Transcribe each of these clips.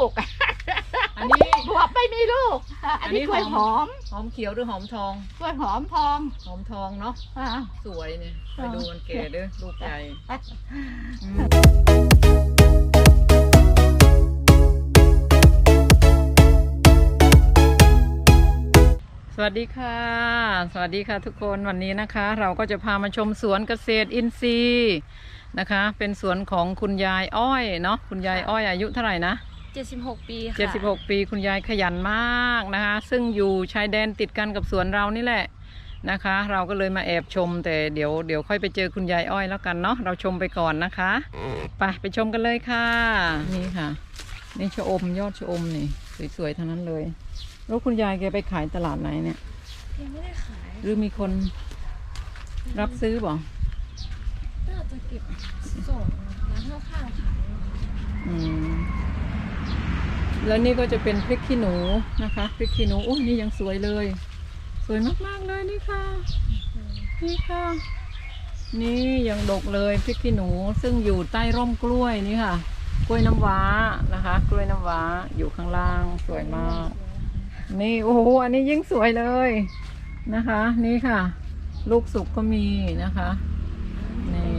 ลูก อันนี้ บวบไม่มีลูก อันนี้อันนี้กล้วยหหออมมหอมเขียวหรือหอมทอง กล้วยหอมทอง หอมทองเนาะ อ่า สวยเนี่ยไปอ๋อดูมันแก่เด้อลูกใหญ่อืมสวัสดีค่ะ สวัสดีค่ะทุกคนวันนี้นะคะ เราก็จะพามาชมสวนเกษตรอินทรีย์นะคะ เป็นสวนของคุณยายอ้อยเนาะคุณยายอ้อยอายุเท่าไหร่นะ 76 ปีค่ะ76 ปีคุณยายขยันมากนะคะ ซึ่งอยู่ชายแดนติดกันกับสวนเรานี่แหละนะคะ เราก็เลยมาแอบชม แต่เดี๋ยวเดี๋ยวค่อยไปเจอคุณยายอ้อยแล้วกันเนาะเราชมไปก่อนนะคะไปไปชมกันเลยค่ะ นี่ค่ะ นี่ชะอมยอดชะอมนี่ สวยๆทั้งนั้นเลย แล้วคุณยายแกไปขายตลาดไหนเนี่ยยังไม่ได้ขายหรือมีคนรับซื้อบ่น่าจะเก็บส่งร้านข้างๆขายอืม แล้วนี่ก็จะเป็นพริกขี้หนูนะคะพริกขี้หนูโอ้ยนี่ยังสวยเลย สวยมากๆเลยนี่ค่ะ นี่ค่ะ นี่ยังดกเลยพริกขี้หนูซึ่งอยู่ใต้ร่มกล้วยนี่ค่ะ กล้วยน้ำว้านะคะ กล้วยน้ำว้าอยู่ข้างล่างสวยมาก นี่โอ้โหอันนี้ยิ่งสวยเลยนะคะ นี่ค่ะ ลูกสุกก็มีนะคะ นี่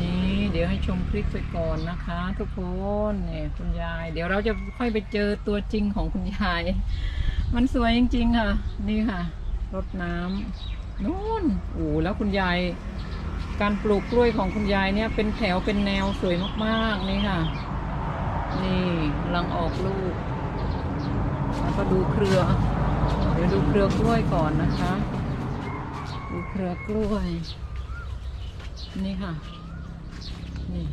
นี่เดี๋ยวให้ชมคลิปไปก่อนนะคะ ทุกคนเนี่ยคุณยาย เดี๋ยวเราจะค่อยไปเจอตัวจริงของคุณยาย มันสวยจริงๆค่ะ นี่ค่ะรดน้ำนู่นโอ้แล้วคุณยาย การปลูกกล้วยของคุณยายเนี่ยเป็นแถวเป็นแนวสวยมากๆนี่ค่ะ นี่กำลังออกลูกแล้วก็ดูเครือ เดี๋ยวดูเครือกล้วยก่อนนะคะ ดูเครือกล้วย นี่ค่ะ นี่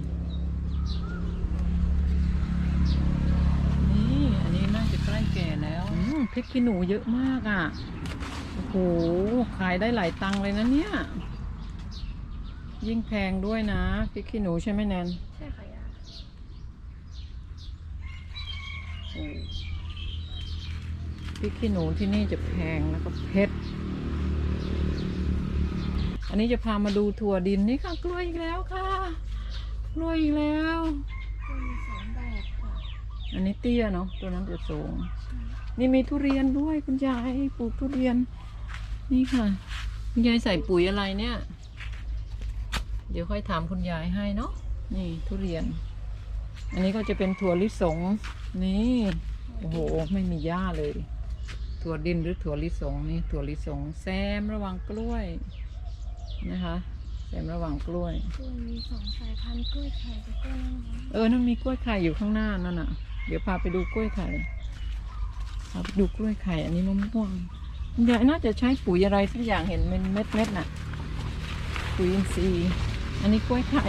นี่ อันนี้น่าจะใกล้แก่แล้วอืมพริกขี้หนูเยอะมากอะ โอ้โห ขายได้หลายตังค์เลยนะเนี่ย ยิ่งแพงด้วยนะพริกขี้หนูใช่ไหมแนน ใช่ค่ะยาโอ้พริกขี้หนูที่นี่จะแพงแล้วก็เผ็ด อันนี้จะพามาดูถั่วดินนี่ค่ะกล้วยอีกแล้วค่ะ กล้วยอีกแล้วก็มีสองแบบค่ะอันนี้เตี้ยเนาะตัวนั้นจะสูง นี่มีทุเรียนด้วยคุณยายปลูกทุเรียน นี่ค่ะ คุณยายใส่ปุ๋ยอะไรเนี่ย เดี๋ยวค่อยถามคุณยายให้เนาะนี่ทุเรียน อันนี้ก็จะเป็นถั่วลิสงนี่โอ้โหไม่มีหญ้าเลย ถั่วดินหรือถั่วลิสงนี่ถั่วลิสงแซมระหว่างกล้วยนะคะ แซมระหว่างกล้วย กล้วยมีสองสายพันธุ์กล้วยไข่กับกล้วยน้ำว้าเออนั่นมีกล้วยไข่อยู่ข้างหน้านั่นน่ะ เดี๋ยวพาไปดูกล้วยไข่พาไปดูกล้วยไข่ อันนี้มะม่วงคุณยายน่าจะใช้ปุ๋ยอะไรสักอย่างเห็นเป็นเม็ดเม็ดๆน่ะ ปุ๋ยอินทรีย์ อันนี้กล้วยไข่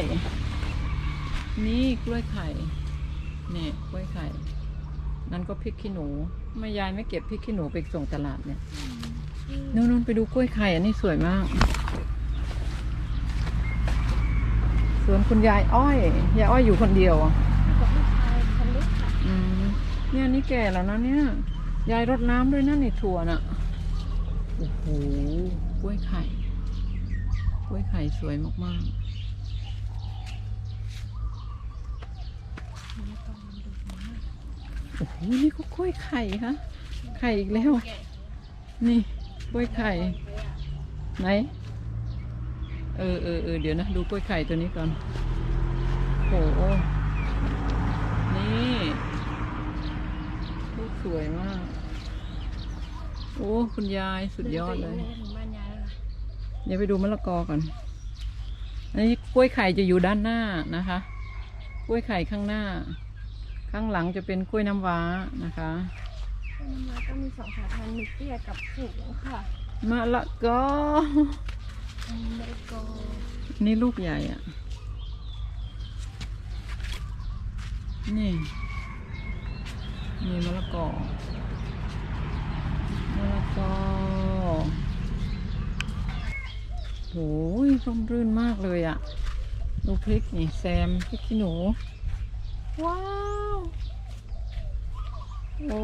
นี่กล้วยไข่นี่กล้วยไข่ นั่นก็พริกขี้หนูไม่ยายไม่เก็บพริกขี้หนูไปส่งตลาดเนี่ย นู่นๆไปดูกล้วยไข่ อันนี้สวยมาก สวนคุณยายอ้อย ยายอ้อยอยู่คนเดียวอะกับลูกชายคนเล็กค่ะอืมเนี่ยนี่แก่แล้วนะเนี่ย ยายรดน้ำด้วยนะนี่ถั่วน่ะ โอ้โหกล้วยไข่กล้วยไข่สวยมากไม่ต้องมันดูมากๆโอ้โหนี่ก็กล้วยไข่คะไข่อีกแล้ว นี่กล้วยไข่ ไหน เออเออเออเดี๋ยวนะ ดูกล้วยไข่ตัวนี้ก่อนโอ้โหนี่ลูกสวยมาก โอ้ คุณยายสุดยอดเลยถึงบ้านยายแล้วค่ะเดี๋ยวไปดูมะละกอก่อน อันนี้กล้วยไข่จะอยู่ด้านหน้านะคะ กล้วยไข่ข้างหน้า ข้างหลังจะเป็นกล้วยน้ำว้านะคะกล้วยน้ำว้าก็มีสองสายพันธุ์มีเตี้ยกับสูงค่ะ มะละกออั นี่ลูกใหญ่อะนี่นี่มะละกอมะละกอโอ้ยร่มรื่นมากเลยอะดูพริกนี่แซมพริกขี้หนู ว้าว โอ้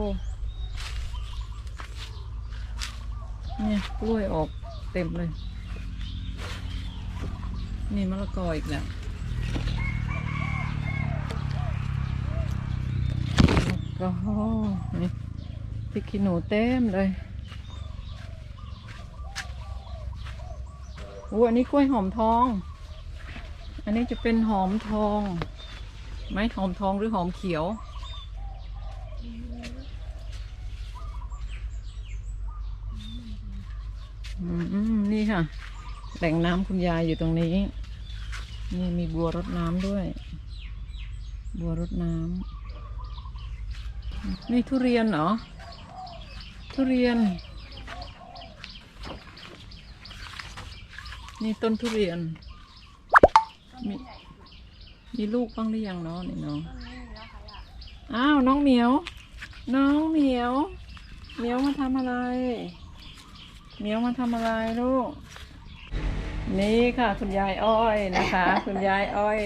เนี่ยกล้วยออกเต็มเลย นี่มะละกออีกแล้วก็นี่พริกขี้หนูเต็มเลยโอ้อันนี้กล้วยหอมทอง อันนี้จะเป็นหอมทองไหมหอมทองหรือหอมเขียว อืม นี่ค่ะ แหล่งน้ำคุณยายอยู่ตรงนี้ นี่มีบัวรดน้ำด้วย บัวรดน้ำนี่ทุเรียนเหรอ ทุเรียน นี่ต้นทุเรียน มีมีลูกบ้างหรือยังเนาะนี่น้อง อ้าวน้องเหมียว น้องเหมียว เหมียวมาทำอะไร เหมียวมาทำอะไรลูก นี่ค่ะคุณยายอ้อยนะคะ คุณยายอ้อย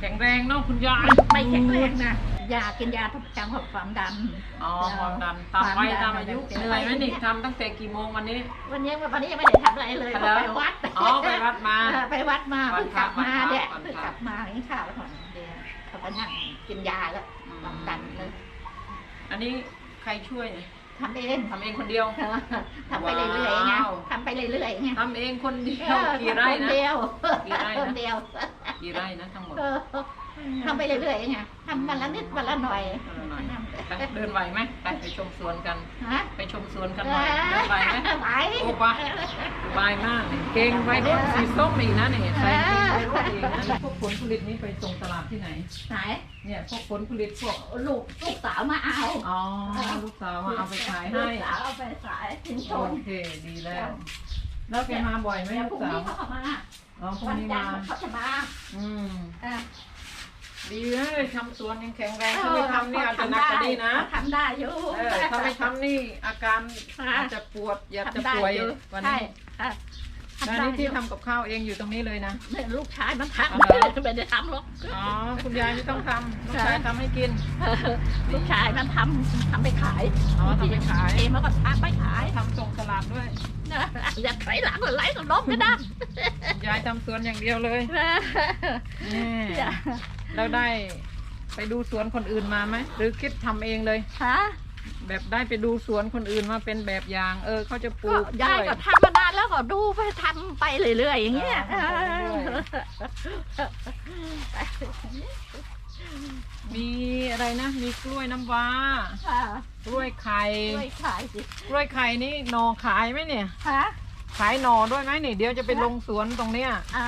แข็งแรงเนาะคุณยายไม่แข็งแรงนะยากินยาทุกจังหอบความดันอ๋อความดันตามวัยตามอายุความดันเหนื่อยไหมนี่ทำตั้งแต่กี่โมงวันนี้ วันนี้วันนี้ยังไม่ได้ทำอะไรเลยเหรอไปวัดอ๋อไปวัดมาเออไปวัดมาวัเพิ่นงพกระลับมาวันพระเนี่ยวันพระเพิ่งกลับมากินข้าวแล้วของเดียวเขาก็นั่งกินยาแล้วความดันเลยอันนี้ใครช่วย ทำเองทำเองคนเดียว ทำไปเรื่อยๆไงว้าว ทำไปเรื่อยๆไงทำเองคนเดียเอวอกี่ไร่คนนะ เดียวกี่ไร่นะ คนเดียวกี่ไร่นะทั้งหมด เออ ทำไปเรื่อยๆไงทำวันละนิดวันละหน่อยเออหน่อย ไปเดินไหวไหมไปไปชมสวนกัน ฮะไปชมสวนกันหน่อยเดินไหวไหมไหวโอ้ปะสบายมากนี่เก่งไว้รุ่นสีส้มอีกนะเนี่ยใส่เก่งไว้รุ่นอีกนะพวกผลผลิตนี้ไปส่งตลาดที่ไหน ไหนเนี่ยพวกผลผลิตพวกลูกลูกสาวมาเอาอ๋อลูกสาวมาเอาไปขายให้ลูกสาวเอาไปขายทิ้งชโอนเคดีแล้ว แล้วแกมาบ่อยไหมเดี๋ยวลูพกรุ่งสาวนี้เขาเข้ามาอ๋อพรุ่งวันนี้จัมานทร์เขาจะมาอืมเออ ดีเลยทำสวนยังแข็งแรงถ้าไม่ทำนี่อาจจะหนักกว่านี้นะทำได้อยู่เออถ้าไม่ทำนี่อาการอาจจะปวดอยากจะทำได้ป่วยอยู่วันใช่นี้ค่ะแล้วนี่ที่ทำกับข้าวเองอยู่ตรงนี้เลยนะเนี่ยลูกชายมันทำอ๋อเหรอไม่ได้ทำหรอกอ๋อคุณยายไม่ต้องทำลูกชายทำให้กินลูกชายมันทำทำไปขายอ๋อทำไปขายเองมันก็ทำไปขายทำส่งตลาดด้วยอย่าถอยหลังไหลก็ล้มก็ได้ยายทำสวนอย่างเดียวเลยนี่อย่า แล้วได้ไปดูสวนคนอื่นมาไหมหรือคิดทำเองเลย ฮะแบบได้ไปดูสวนคนอื่นมาเป็นแบบอย่าง เออเขาจะปลูก็กยายล้วย ก็ทำมานานแล้วก็ดูไปทำไปเรื่อยๆอย่างเงี้ยอ่าทำไปเรื่อย มีอะไรนะ มีกล้วยน้ำว้า ค่ะกล้วยไข่ ช่วยขายสิกล้วยไข่นี่หนอขายไหมเนี่ย ฮะ ขายหนอด้วยไหมนี่เดี๋ยวจะไปลงสวนตรงเนี้ย อ๋อ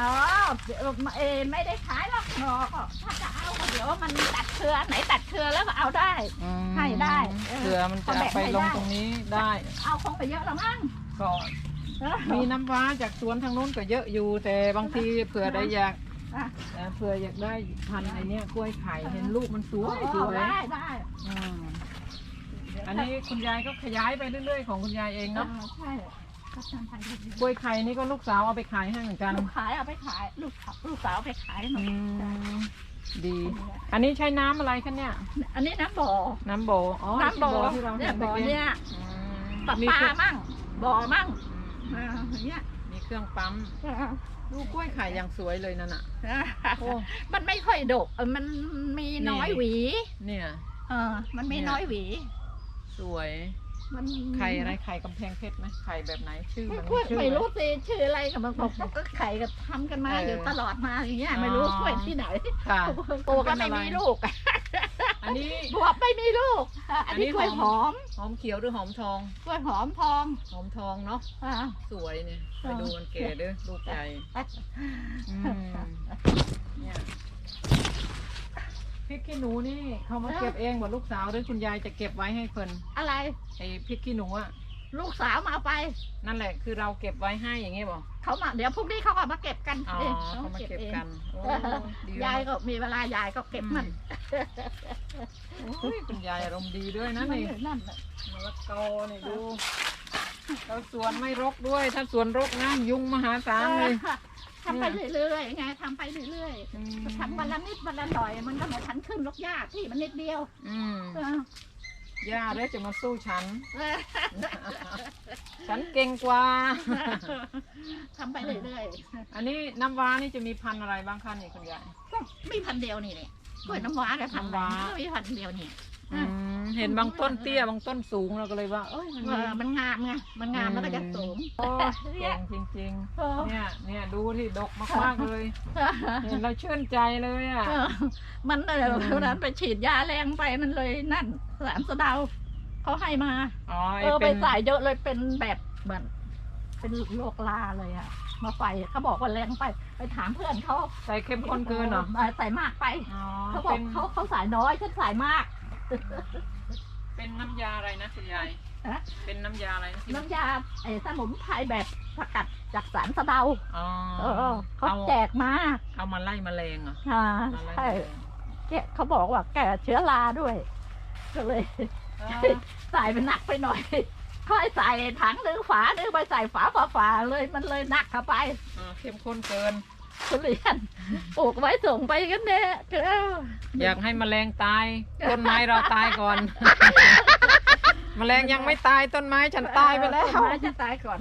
เดี๋ยวเออไม่ได้ขายหรอก หนอก็ถ้าจะเอาก็เดี๋ยวมันตัดเครือไหนตัดเครือแล้วก็เอาได้ อืมให้ได้เออเผื่อมันจะเอาแบ่งไปให้ลงได้ตรงนี้ได้ เอาคงไปเยอะแล้วมั้งก็มีน้ำว้าจากสวนทางนู้นก็เยอะอยู่ แต่บางทีเผื่อได้อยากอะ เอ่อเผื่ออยากได้พันธุ์ไอเนี้ยกล้วยไข่เห็นลูกมันสวยสอ๋อวยได้ได้อืมอันนี้คุณยายก็ขยายไปเรื่อยๆของคุณยายเองเนาะเนาะใช่ ก็ทำไปเรื่อยกล้วยไข่นี่ก็ลูกสาวเอาไปขายให้เหมือนกันๆลูกขายเอาไปขาย ลูกสาวลูกสาวเอาไปขายหน่อือยมดี อันนี้ใช้น้ำอะไรคะเนี่ย อันนี้น้ำบ่อน้ำโบอ๋อน้ำบ่อที่เราเนี่เห็ยนบ่อเมื่อกี้เนี่ยอืมปลามีปเคลารื่องมั่งบ่อมั่งอือ่ามอย่างเงี้ยมีเครื่องปั๊มดูกล้วยไข่อย่างสวยเลยนั่นน่ะโอ้ มันไม่ค่อยดกเออมันมีน้อยนี่ หวีเนี่ย เออมันมีเนี่ยน้อยหวี สวย มันไข่อะไรไข่กำแพงเพชรไหมไข่แบบไหนชื่อมันกล้วยชื่อไม่หรู้สิชื่ออะไรกับมันบอกก็ไข่ก็ทำกันมาเอออยู่ตลอดมาอย่างเงี้ยอ๋อไม่รู้กล้วยที่ไหนค่ะโตก็ไม่มีลูก อันนี้บวบไม่มีลูกอะอันนี้อันนี้กล้วยหหออมมหอมเขียวหรือหอมทองกล้วยหอมทอง หอมทองเนาะอ่าสวยเนี่ยไปอ๋อดูมันแก่เด้อลูกใหญ่อืมเนี่ยพ ริกขี้หนูนี่เขามาเก็บเองหมดลูกสาวหรือคุณยายจะเก็บไว้ให้เพิ่นอะไร ไอ้พริกขี้หนูอะลูกสาวมาเอาไป นั่นแหละ คือเราเก็บไว้ให้อย่างงี้บอกเขามาเดี๋ยวพรุ่งนี้เขาก็มาเก็บกันอ๋อเองเขามาเก็บองกันโอ้ดียายก็มีเวลายายก็เก็บมันโอ้ยคุณยายอารมณ์ดีด้วยนะมันนี่นั่นแหละมะละกอนี่ดูเราสวนไม่รกด้วย ถ้าสวนรกนะยุงมหาศาลเลย ทำไปเรื่อยๆไงทำไปเรื่อยอืมๆทำวันละนิดวันละหน่อย มันก็ไม่ทันขึ้นลกยากที่มันนิดเดียวอืมเออย่าเลยจะมาสู้ฉันเออฉันเก่งกว่า ทำไปเรื่อยอันนี้น้ำว้านี่จะมีพันธุ์อะไรบ้างคะนี่คุณยาย ๆก็มีพันเดียวนี่เนี่ยกล้วยน้ำว้ากับพันน้ำว้า ก็มีพันเดียวนี่ อืมม เห็นบางต้นเตี้ยบางต้นสูงเราก็เลยว่า เอ้ยมันเออมันงามไง มันงามแล้วก็จะสูง โอ้ยเนี่เก่ยงจริงเออ ๆ เนี่ยเนี่ยดูที่ดกมากๆเลยเห็นเราชื่นใจเลยอะ เออมันเออวันนั้นไปฉีดยาแรงไปมันเลยนั่นสารสะเดาเขาให้มา อ๋อเอไอ้อไปเป็นใส่เยอะเลยเป็นแบบเหมือนเป็นโรคลาเลยอะมาไฟเขาบอกว่าแรงไปไปถามเพื่อนเขาใส่เข้มข้นเกินเหรอออใส่มากไป อ๋อเขาบอเป็กนเขาเขาใส่น้อยฉันใส่มาก เป็นน้ำยาอะไรนะคุณยายฮะ เป็นน้ำยาอะไรนะน้ำยาไอ้สมุนไพรแบบสกัดจากสารสะเดาอ๋อเออเขาเอาแจกมาเอามาไล่แมลงเหรออ่ามาไล่แมใช่ลงแกเขาบอกว่าแก้เชื้อราด้วยก็เลย เออใส่มันหนักไปหน่อยค่อยใส่ถังหนึ่งฝาหนึ่งไปใส่ฝาฝาฝาๆเลยมันเลยหนักเข้าไป เออเข้มข้นเกิน ทุเรียนปลูกไว้ส่งไปกันเนี่ยคืออยากให้แมลงตาย ต้นไม้เราตายก่อน แมลงยังไม่ตายต้นไม้ฉันตายไปแล้วต้นไม้จะตายก่อน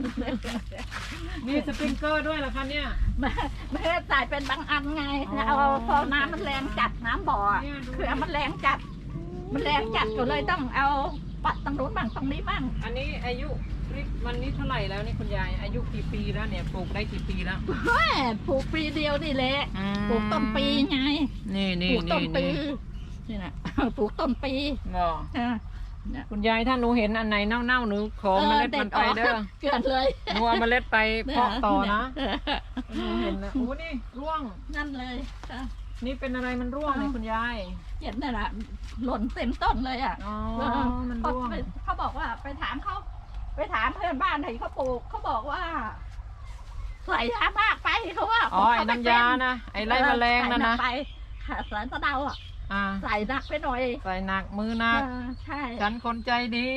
มีสปริงเกอร์ด้วยเหรอคะเนี่ยไม่ไม่ได้ใส่เป็นบางอันไงอ๋อเอาพอน้ำมันแรงจัดน้ำบ่ออะเนี่ยดูคือมันแรงจัด มันแรงจัดก็เลยต้องเอา ปัดตรงนู้นบ้างตรงนี้บ้างอันนี้อายุวันนี้เท่าไหร่แล้วนี่คุณยายอายุกี่ปีแล้วเนี่ยปลูกได้กี่ปีแล้วแม่ปลูกปีเดียวนี่แหละปลูกต้นปีไงนี่ปนี่ลูกต้นี่นปีนี่นี่นะปลูกต้นปีบอกอะคุณยายถ้าหนูเห็นอันไหนเน่าๆหนูขอเมล็ดมันไปเด้อเกลือนเลยหนูเอาเมล็ดไปเพาะต่อนะเออหนูเห็นนะโอ้นี่ร่วงนั่นเลยอะ นี่เป็นอะไรมันร่วงเลยคุณยาย เห็นนั่นแหละหล่นเต็มต้นเลยอะอ๋อเออมันเขาร่วงไปเขาบอกว่าไปถามเขาไปถามเพื่อนบ้านที่เขาปลูกเขาบอกว่าใส่ยามากไปเขาว่าอ๋อ ไอ้เขไม่น้ำยานะ ไอ้ไล่แมลงนั่นนะใส่หกไปค่ะสารสะเดาอะ อ่าใส่หนักไปหน่อยใส่หนักมือหนักเออใช่ฉันคนใจดี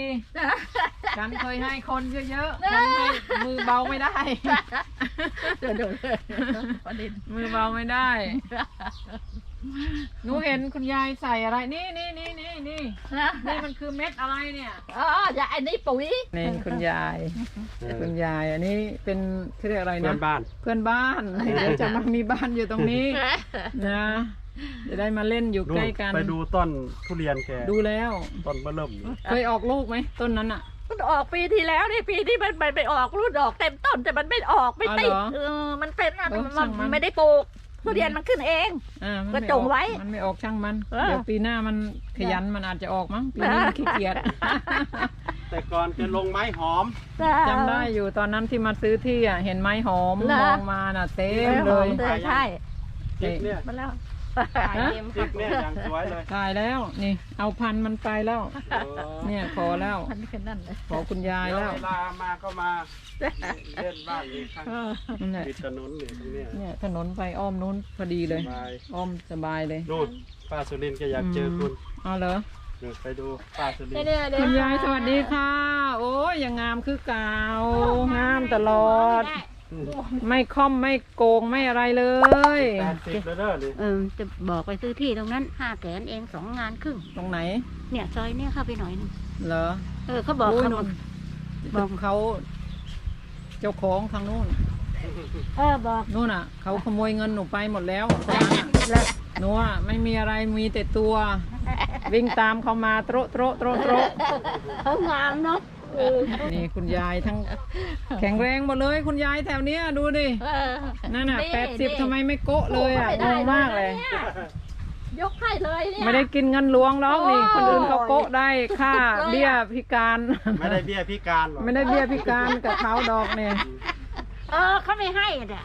ฉันเคยให้คนเยอะๆฉันให้มือเบาไม่ได้ เดี๋ยวเดี๋ยวประเด็นมือเบาไม่ได้ หนูเห็นคุณยายใส่อะไร นี่นี่นี่นี่นี่นะนี่มันคือเม็ดอะไรเนี่ย อ๋ออย่าไอ้นี่ปุ๋ย นี่คุณยายคุณยายอันนี้เป็นเขาเรียกอะไรเพื่นะ อนบ้าน เพื่อนบ้าน เดี๋ยวจะมามีบ้านอยู่ตรงนี้ นะ จะได้มาเล่นอยู่ดูใกล้กัน ไปดูต้นทุเรียนแก ดูแล้ว ต้นเบอเริ่มอยู่เคยออกลูกไหมต้นนั้นอะมันออกปีที่แล้วนี่ปีที่มันมันไปออกรุ่นออกเต็มต้นแต่มันไม่ออกไม่ติดอ๋อเหรอเออมันเป็นอะเออมัช่างมันนไม่ได้ปลูกทุเรียนมันขึ้นเองอ่ามันก็ไม่จองอกไว้ มันไม่ออกช่างมันเออเดี๋ยวปีหน้ามันขยันมันอาจจะออกมั้ง ปีนี้มันขี้เกียจ แต่ก่อนแกลงไม้หอมจำได้อยู่ตอนนั้นที่มาซื้อที่อะเห็นไม้หอมเหรอมองมาน่ะเต็เอมอเลหอมยเลยใช่จิ๊กเนี่ยมาแล้ว ฮะจิ๊กเนี่ยอย่างสวยเลยตายแล้วนี่ เอาพันธุ์มันไปแล้วเออเนี่ยขอแล้วมันคือนั่นเลยขอคุณยายเดี๋ยวแล้วเวลามาก็มาเล่นบ้านนี่ข้างเออนั่นแหละติดถนนนี่ตรงเนี้ยเนี่ยถนนไปอ้อมนู้นพอดีเลย สบายอ้อมสบายเลยนู่นป้าสุรินทร์แกอยากเจอคุณเอาเหรอนู่นไปดูป้าสุรินทร์เนี่ยเดี๋ยวคุณยายสวัสดีค่ะ โอ้ยยังงามคือเก่างามตลอด ไม่ค่อมไม่โกงไม่อะไรเลยแปดสิบแล้วเด้อนี่เออจะบอกไปซื้อที่ตรงนั้นห้าแสนเองสองงานครึ่ง ตรงไหน เนี่ยซอยเนี่ยเข้าไปหน่อยนึงเหรอ เออเขาบอกโยเขานู่นบอกเขา เจ้าของทางนู้น เออบอกนู่นอะ เขาขโมยเงินหนูไปหมดแล้วหนูอะไม่มีอะไรมีแต่ตัว วิ่งตามเขามาโตะโตะโตะโตะเขางามเนาะ นี่คุณยายทั้ง แข็งแรงหมดเลย คุณยายแถวเนี้ยดูดิเออนั่นน่ะนี่แปดสิบนี่ทำไมไม่โกะเลยอะงงมากเลยนี่ยกให้เลยเนี่ย ไม่ได้กินเงินหลวงหรอกนี่โอ้ยคนอื่นเขาโกะได้ค่าสุดๆเลยอะเบี้ยพิการ ไม่ได้เบี้ยพิการหรอกไม่ได้เบี้ยพิการกับเขาดอกเนี่ย เออเขาไม่ให้อะ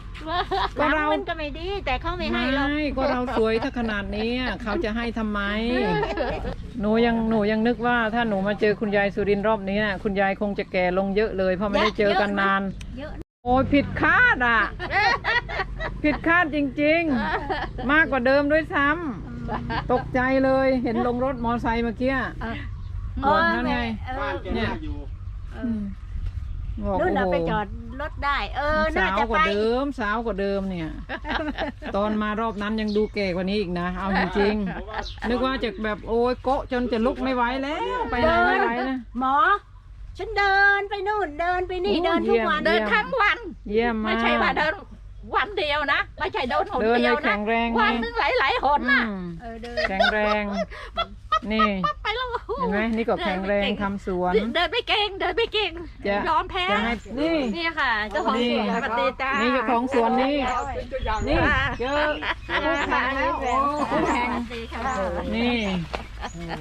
ก็เรามันก็ไม่ดี แต่เขาไม่ให้หรอกไม่ก็เราสวยถ้าขนาดนี้อะเขาจะให้ทำไม หนูยังหนูยังนึกว่าถ้าหนูมาเจอคุณยายสุรินทร์รอบนี้น่ะคุณยายคงจะแก่ลงเยอะเลย เพราะไม่ได้เจอกันนานเยอะโอ้ยผิดคาดอะ ผิดคาดจริง ๆ มากกว่าเดิมด้วยซ้ำตกใจเลยเห็นลงรถมอไซค์เมื่อกี้บอกนั่นไงเอบ้าอนแกน่าอยู่เออือมบอกนู่นโอ้น่ะโหไปจอด รถได้ เออ น่าสาวจะกไป ว่าเดิมสาวกว่าเดิมเนี่ย ตอนมารอบนั้นยังดูแก่กว่านี้อีกนะ เอาจริงเพราะว่าๆนึกว่าจะแบบโอ้ยโกะจนจะลุกไม่ไหวแล้วไปไหนไม่ไหวนะ หมอ ฉันเดินไปนู่นเดินไปนี่โอ้เดินทุกวัน เยี่เดิยนมทั้งวัน เยี่ยมมาก ไม่ใช่ว่าเดินวันเดียวนะ ไม่ใช่เดินหนเดินเดีเลยยวแข็นะ งแรงไง วันหนึงหลายหลายๆหนอืน่ะมเออเดิน แข็งแรงนี่ ไปแล้วเห็นไหมนี่ก็แข็งแรงทำสวน เดินไม่เก่งเดินไม่เก่งจะ ยอมแพ้จะให้นี่ นี่ค่ะ เจ้าของนี่สวนสวัสดีจ้านี่เจ้าของสวนนี่นี่เจอคู่แข่งแล้วโอ้คู่แข่งนี่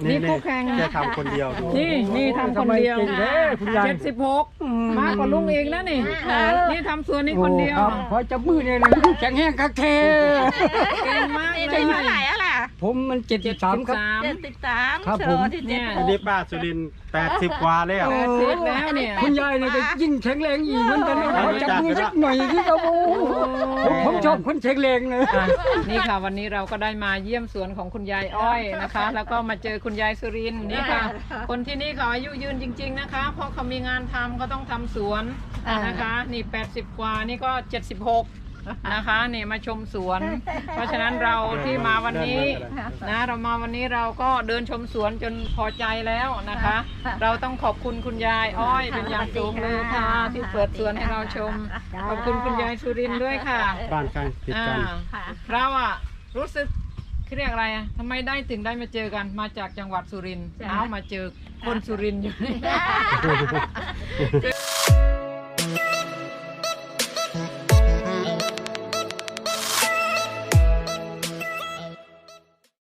นี่คู่แข่ง แกทำคนเดียว นี่นี่ทำคนเดียวเจ็ดสิบหกมากกว่าลุงเองนะนี่นี่ทำสวนนี่คนเดียวโอ้รับพอจับมือเนี่ยนะแข็งแห้งคักเท เก่งมากเลอายยุเท่าไหร่อะล่ะ ผมมันเจ็ดสิบสามครับ เจ็ดสิบสามครับโชผมว์ที่เจ็ดเนี่ยอันนี้ป้าสุรินแปดสิบกว่าแล้ว แปดสิบแล้วเนี่ย คุณยายเนี่ยก็ยิ่งแข็งแรงอีกเหมือนกันนะขอจับมือสักหน่อยที่ครับโอ้โหผมผมชอบคนแข็งแรงเลยอะนี่ค่ะวันนี้เราก็ได้มาเยี่ยมสวนของคุณยายอ้อยนะคะ แล้วก็มาเจอคุณยายสุรินทร์นี่ค่ะ คนที่นี่เขาอายุยืนจริง ๆนะคะ เพราะเขามีงานทำเขาต้องทำสวนนะคะ นี่ 80 กว่านี่ก็ 76 นะคะนี่มาชมสวน เพราะฉะนั้นเราที่มาวันนี้นะเรามาวันนี้เราก็เดินชมสวนจนพอใจแล้วนะคะ เราต้องขอบคุณคุณยายอ้อยเป็นอย่างสูงเลยค่ะที่เปิดสวนให้เราชม ขอบคุณคุณยายสุรินทร์ด้วยค่ะบ้านกันติดกันอ่าเราอะรู้สึกเขาเรียกอะไรอะทำไมได้ถึงได้มาเจอกันมาจากจังหวัดสุรินทร์เอามาเจอคนสุรินทร์อยู่นี่